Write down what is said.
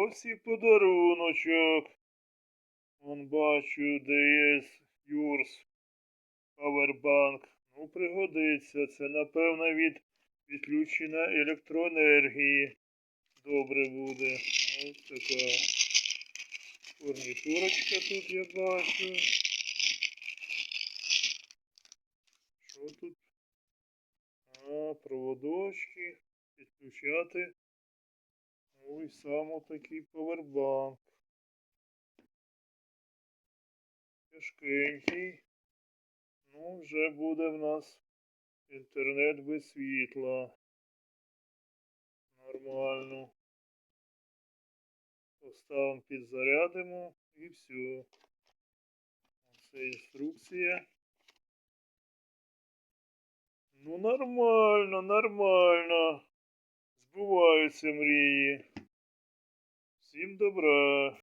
Ось і подаруночок. Вон бачу, DS Юрс Павербанк. Ну, пригодиться. Це, напевно, від відключення електроенергії. Добре буде. Ось така фурнітурочка тут я бачу. Що тут? А, проводочки. Підключати. Ну і сам такий повербанк. Тяжкенький. Ну, вже буде в нас інтернет без світла. Нормально. Поставимо, підзарядимо і все. Це інструкція. Ну, нормально, нормально. Збуваються мрії. Всім добра.